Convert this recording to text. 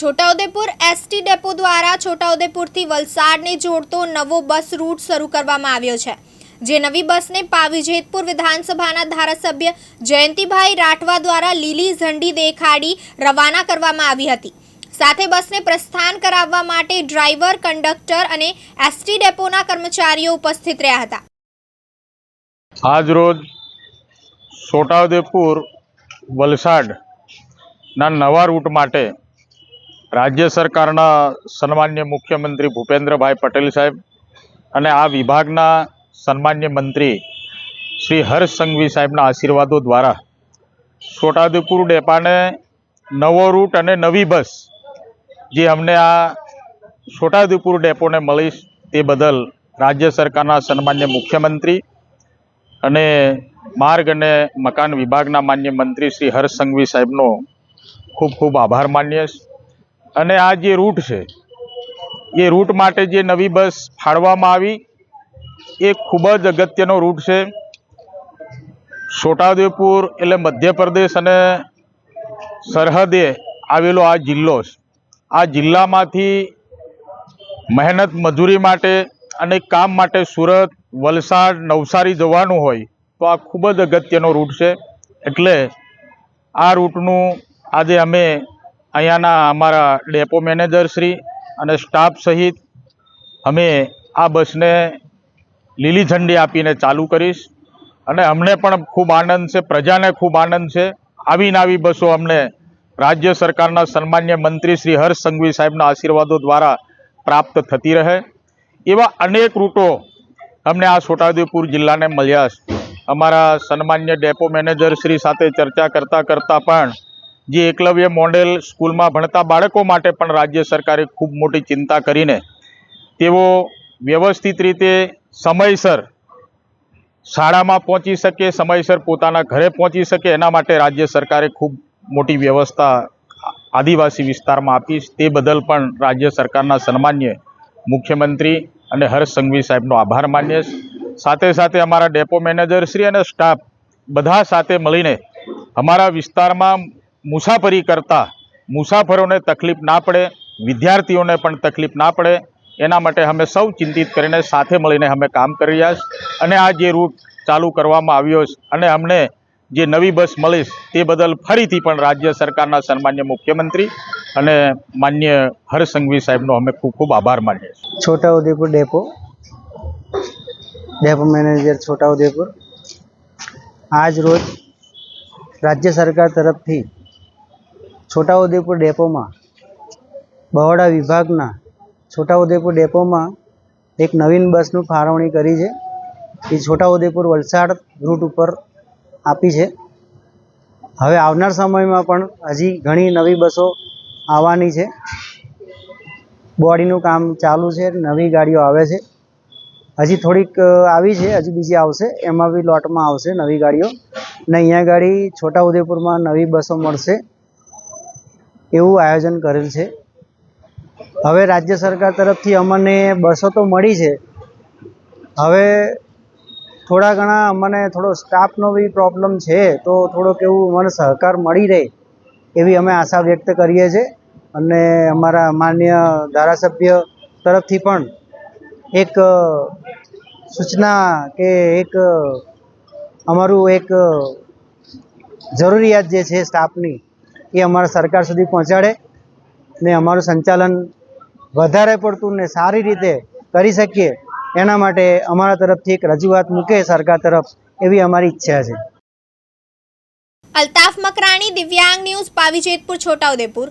Chhota Udepur ST depot દ્વારા છોટાઉદેપુરથી વલસાડને જોડતો નવો બસ રૂટ શરૂ કરવામાં આવ્યો છે, જે નવી બસને પાવી જેતપુર વિધાનસભાના ધારાસભ્ય જયંતિભાઈ રાઠવા દ્વારા લીલી ઝંડી દેખાડી રવાના કરવામાં આવી હતી. સાથે બસને પ્રસ્થાન કરાવવા માટે ડ્રાઈવર, કંડક્ટર અને એસટી ડેપોના કર્મચારીઓ ઉપસ્થિત રહ્યા હતા. આજરોજ છોટાઉદેપુર વલસાડના નવા રૂટ માટે રાજ્ય સરકારના સન્માન્ય મુખ્યમંત્રી ભૂપેન્દ્રભાઈ પટેલ સાહેબ અને આ વિભાગના સન્માન્ય મંત્રી શ્રી હર્ષ સંઘવી સાહેબના આશીર્વાદો દ્વારા છોટાઉદેપુર ડેપાને નવો રૂટ અને નવી બસ જે અમને આ છોટાઉદેપુર ડેપોને મળી તે બદલ રાજ્ય સરકારના સન્માન્ય મુખ્યમંત્રી અને માર્ગ અને મકાન વિભાગના માન્ય મંત્રી શ્રી હર્ષ સંઘવી સાહેબનો ખૂબ ખૂબ આભાર માનીએ છે અને આ જે રૂટ છે, એ રૂટ માટે જે નવી બસ ફાળવામાં આવી, એ ખૂબ જ અગત્યનો રૂટ છે. છોટાઉદેપુર એટલે મધ્યપ્રદેશ અને સરહદે આવેલો આ જિલ્લો છે. આ જિલ્લામાંથી મહેનત મજૂરી માટે અને કામ માટે સુરત, વલસાડ, નવસારી જવાનું હોય, તો આ ખૂબ જ અગત્યનો રૂટ છે. એટલે આ રૂટનું આજે અમે અહીંયાના અમારા ડેપો મેનેજર શ્રી અને સ્ટાફ સહિત અમે આ બસને લીલી ઝંડી આપીને ચાલુ કરીશ. અને અમને પણ ખૂબ આનંદ છે, પ્રજાને ખૂબ આનંદ છે. આવીને આવી બસો અમને રાજ્ય સરકારના સન્માન્ય મંત્રી શ્રી હર્ષ સંઘવી સાહેબના આશીર્વાદો દ્વારા પ્રાપ્ત થતી રહે. એવા અનેક રૂટો અમને આ છોટાઉદેપુર જિલ્લાને મળ્યા અમારા સન્માન્ય ડેપો મેનેજર શ્રી સાથે ચર્ચા કરતાં કરતાં પણ જે એકલવ્ય મોડેલ સ્કૂલમાં ભણતા બાળકો માટે પણ રાજ્ય સરકારે ખૂબ મોટી ચિંતા કરીને તેઓ વ્યવસ્થિત રીતે સમયસર શાળામાં પહોંચી શકે, સમયસર પોતાના ઘરે પહોંચી શકે, એના માટે રાજ્ય સરકારે ખૂબ મોટી વ્યવસ્થા આદિવાસી વિસ્તારમાં આપી તે બદલ પણ રાજ્ય સરકારના સન્માન્ય મુખ્યમંત્રી અને હર્ષ સંઘવી સાહેબનો આભાર માનીએ સાથે સાથે અમારા ડેપો મેનેજર શ્રી અને સ્ટાફ બધા સાથે મળીને અમારા વિસ્તારમાં મુસાફરી કરતા મુસાફરોને તકલીફ ના પડે, વિદ્યાર્થીઓને પણ તકલીફ ના પડે, એના માટે અમે સૌ ચિંતિત કરીને સાથે મળીને અમે કામ કરી રહ્યા છીએ અને આ જે રૂટ ચાલુ કરવામાં આવ્યો છે અને અમને જે નવી બસ મળી તે બદલ ફરીથી પણ રાજ્ય સરકારના સન્માન્ય મુખ્યમંત્રી અને માન્ય હર્ષ સાહેબનો અમે ખૂબ ખૂબ આભાર માનીએ છીએ. Chhotaudepur depot. Depot manager Chhotaudepur. આજ રોજ રાજ્ય સરકાર તરફથી છોટાઉદેપુર ડેપોમાં, બહોળા વિભાગના છોટાઉદેપુર ડેપોમાં એક નવીન બસનું ફાળવણી કરી છે. એ છોટાઉદેપુર વલસાડ રૂટ ઉપર આપી છે. હવે આવનાર સમયમાં પણ હજી ઘણી નવી બસો આવવાની છે. બોડીનું કામ ચાલુ છે, નવી ગાડીઓ આવે છે. હજી થોડીક આવી છે, હજી બીજી આવશે, એમાં બી લોટમાં આવશે નવી ગાડીઓ. ને અહીંયા ગાડી છોટાઉદેપુરમાં નવી બસો મળશે. એવું આયોજન કરેલ છે. હવે રાજ્ય સરકાર તરફથી અમને બસો તો મળી છે. હવે થોડા ઘણા અમને થોડો સ્ટાફનો બી પ્રોબ્લેમ છે, તો થોડોક એવું અમને સહકાર મળી રહે એવી અમે આશા વ્યક્ત કરીએ છીએ. અને અમારા માન્ય ધારાસભ્ય તરફથી પણ એક સૂચના કે એક અમારું એક જરૂરિયાત જે છે સ્ટાફની એ અમારા સરકાર સુધી પહોંચાડે ને અમારું સંચાલન વધારે પડતું ને સારી રીતે કરી શકીએ એના માટે અમારા તરફથી એક રજૂઆત મૂકે સરકાર તરફ એવી અમારી ઈચ્છા છે. અલ્તાફ મકરાણી, દિવ્યાંગ ન્યૂઝ, પાવી જેતપુર, છોટાઉદેપુર.